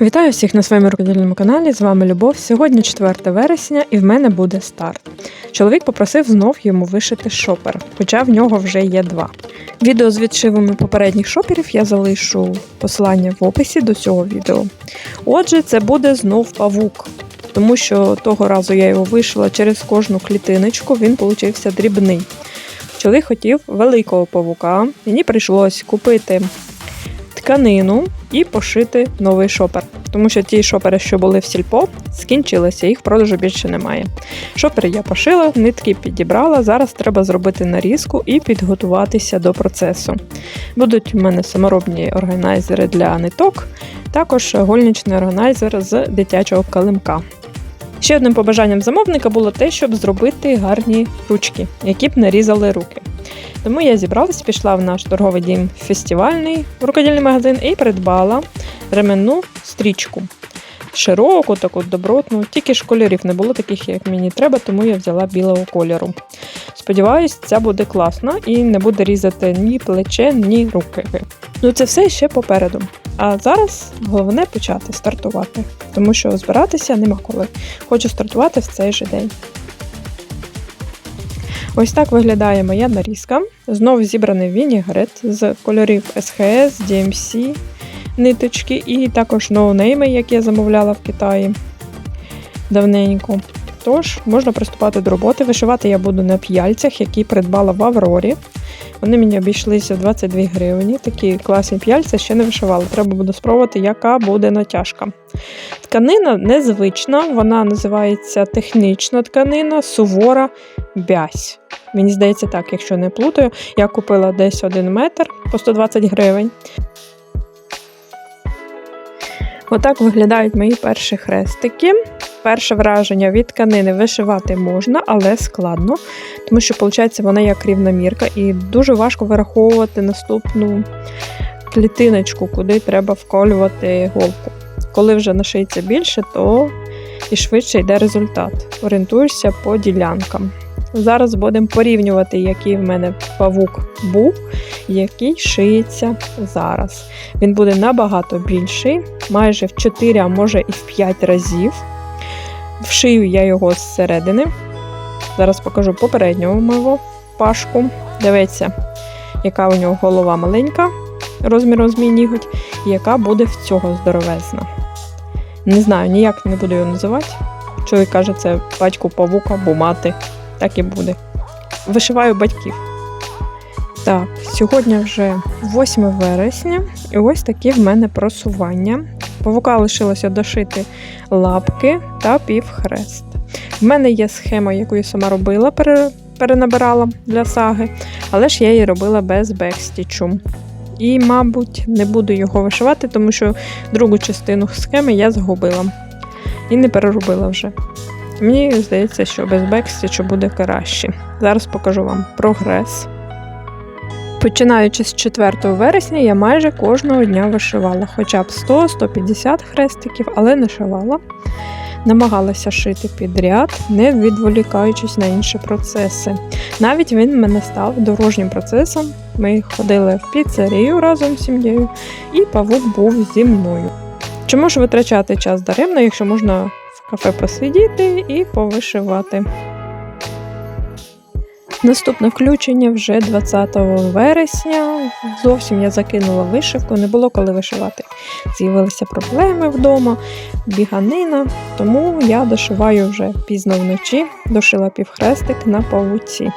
Вітаю всіх на своєму рукодільному каналі. З вами Любов. Сьогодні 4 вересня, і в мене буде старт. Чоловік попросив знов йому вишити шопер, хоча в нього вже є два. Відео з відшивами попередніх шоперів я залишу посилання в описі до цього відео. Отже, це буде знов павук, тому що того разу я його вишила через кожну клітиночку, він получився дрібний. Чоловік хотів великого павука, мені прийшлось купити тканину і пошити новий шопер. Тому що ті шопери, що були в сільпо, скінчилися, їх продажу більше немає. Шопер я пошила, нитки підібрала. Зараз треба зробити нарізку і підготуватися до процесу. Будуть у мене саморобні органайзери для ниток, також гольничний органайзер з дитячого калимка. Ще одним побажанням замовника було те, щоб зробити гарні ручки, які б нарізали руки. Тому я зібралась, пішла в наш торговий дім фестивальний рукодільний магазин і придбала ременну стрічку. Широку, таку добротну, тільки ж кольорів не було таких, як мені треба, тому я взяла білого кольору. Сподіваюсь, ця буде класна і не буде різати ні плече, ні руки. Ну це все ще попереду. А зараз головне почати стартувати, тому що збиратися нема коли. Хочу стартувати в цей же день. Ось так виглядає моя нарізка. Знов зібраний вінігрет з кольорів SHS, DMC, ниточки і також ноунейми, які я замовляла в Китаї давненько. Тож, можна приступати до роботи. Вишивати я буду на п'яльцях, які придбала в Аврорі. Вони мені обійшлися 22 гривні. Такі класні п'яльця ще не вишивала. Треба буде спробувати, яка буде натяжка. Тканина незвична, вона називається технічна тканина, сувора бязь. Мені здається, так, якщо не плутаю, я купила десь 1 метр по 120 гривень. Отак виглядають мої перші хрестики. Перше враження від тканини вишивати можна, але складно, тому що, виходить, вона як рівномірка, і дуже важко вираховувати наступну клітиночку, куди треба вколювати голку. Коли вже нашиється більше, то і швидше йде результат. Орієнтуєшся по ділянкам. Зараз будемо порівнювати, який в мене павук був, який шиється зараз. Він буде набагато більший, майже в 4, а може і в 5 разів. Вшию я його зсередини. Зараз покажу попереднього мого пашку. Дивіться, яка у нього голова маленька, розміром з мій ніготь, і яка буде в цього здоровезна. Не знаю, ніяк не буду його називати. Чоловік каже, це батько павука або мати. Так і буде. Вишиваю батьків. Так, сьогодні вже 8 вересня, і ось такі в мене просування. Павука лишилося дошити лапки та півхрест. В мене є схема, яку я сама робила, перенабирала для саги, але ж я її робила без бекстічу. І, мабуть, не буду його вишивати, тому що другу частину схеми я згубила і не переробила вже. Мені здається, що без бекстічу буде краще. Зараз покажу вам прогрес. Починаючи з 4 вересня, я майже кожного дня вишивала, хоча б 100-150 хрестиків, але не шивала. Намагалася шити підряд, не відволікаючись на інші процеси. Навіть він мене став дорожнім процесом. Ми ходили в піцерію разом з сім'єю, і павук був зі мною. Чому ж витрачати час даремно, якщо можна кафе посидіти і повишивати? Наступне включення вже 20 вересня. Зовсім я закинула вишивку, не було коли вишивати. З'явилися проблеми вдома, біганина, тому я дошиваю вже пізно вночі, дошила півхрестик на павуці.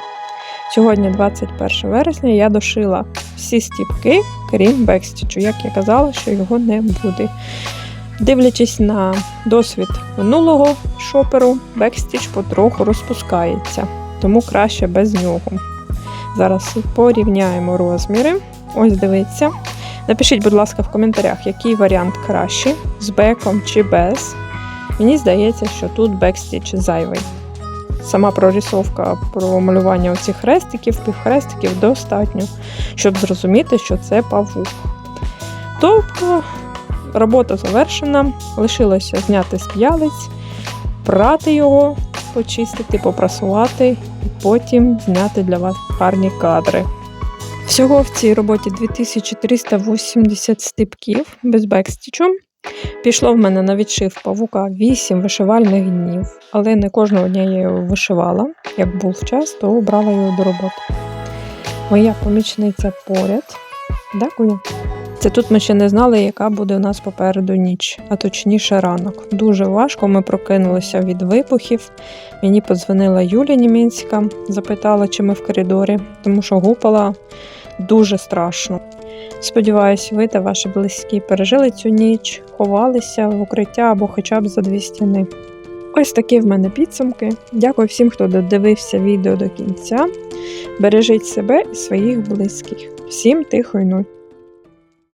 Сьогодні, 21 вересня, я дошила всі стіпки, крім бекстічу. Як я казала, що його не буде. Дивлячись на досвід минулого шоперу, бекстіч потроху розпускається тому краще без нього. Зараз порівняємо розміри. Ось дивіться. Напишіть, будь ласка, в коментарях, який варіант кращий, з беком чи без. Мені здається, що тут бекстіч зайвий. Сама прорисовка про малювання оцих хрестиків, півхрестиків достатньо, щоб зрозуміти, що це павук. Тобто робота завершена, лишилося зняти з п'ялиць, прати його почистити, попрасувати і потім зняти для вас гарні кадри. Всього в цій роботі 2380 стипків без бекстічу. Пішло в мене на відшив павука 8 вишивальних днів, але не кожного дня я його вишивала. Як був час, то брала його до роботи. Моя помічниця поряд. Дякую. Це тут ми ще не знали, яка буде у нас попереду ніч, а точніше ранок. Дуже важко. Ми прокинулися від вибухів. Мені подзвонила Юля Німінська, запитала, чи ми в коридорі, тому що гупала дуже страшно. Сподіваюсь, ви та ваші близькі пережили цю ніч, ховалися в укриття або хоча б за дві стіни. Ось такі в мене підсумки. Дякую всім, хто додивився відео до кінця. Бережіть себе і своїх близьких. Всім тихої ночі!